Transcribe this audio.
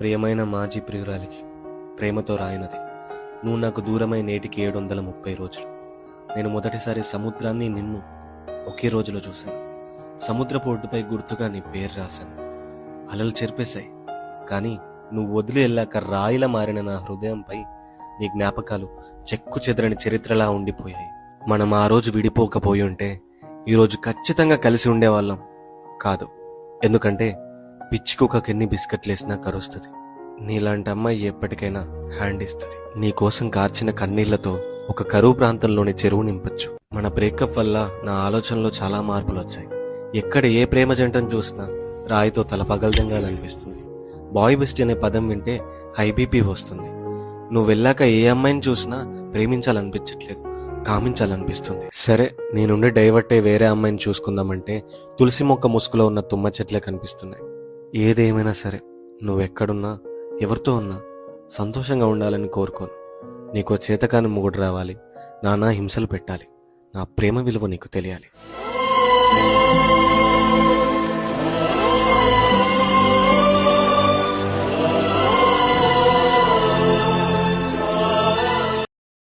ప్రియమైన మాజీ ప్రియురాలికి ప్రేమతో రాయినది. నువ్వు నాకు దూరమై నేటికి ఏడు వందల ముప్పై రోజులు. నేను మొదటిసారి సముద్రాన్ని నిన్ను ఒకే రోజులో చూశాను. సముద్రపు ఒడ్డుపై గుర్తుగా నీ పేరు రాశాను. అలలు చెరిపేశాయి. కానీ నువ్వు వదిలి వెళ్ళాక రాయిలా మారిన నా హృదయంపై నీ జ్ఞాపకాలు చెక్కు చెదరని చరిత్రలా ఉండిపోయాయి. మనం ఆ రోజు విడిపోకపోయి ఉంటే ఈరోజు ఖచ్చితంగా కలిసి ఉండేవాళ్ళం కాదు. ఎందుకంటే పిచ్చి కుక్కకి బిస్కెట్లు వేసినా కరుస్తుంది. నీలాంటి అమ్మాయి ఎప్పటికైనా హ్యాండ్ ఇస్తుంది. నీకోసం కార్చిన కన్నీళ్ళతో ఒక కరువు ప్రాంతంలోని చెరువు నింపొచ్చు. మన బ్రేకప్ వల్ల నా ఆలోచనలో చాలా మార్పులు వచ్చాయి ఎక్కడ ఏ ప్రేమ జంటను చూసినా రాయితో తల పగలదంగాలనిపిస్తుంది. బాయ్ బెస్ట్ అనే పదం వింటే హై బీపీ వస్తుంది. నువ్వు వెళ్ళాక ఏ అమ్మాయిని చూసినా ప్రేమించాలనిపించట్లేదు కామించాలనిపిస్తుంది. సరే నేనుండి డైవర్టే వేరే అమ్మాయిని చూసుకుందామంటే తులసి మొక్క ముసుగులో ఉన్న తుమ్మ చెట్లే కనిపిస్తున్నాయి. ఏదేమైనా సరే నువ్వెక్కడున్నా ఎవరితో ఉన్నా సంతోషంగా ఉండాలని కోరుకోను. నీకో చేతకాని మొగుడు రావాలి నానా హింసలు పెట్టాలి నా ప్రేమ విలువ నీకు తెలియాలి.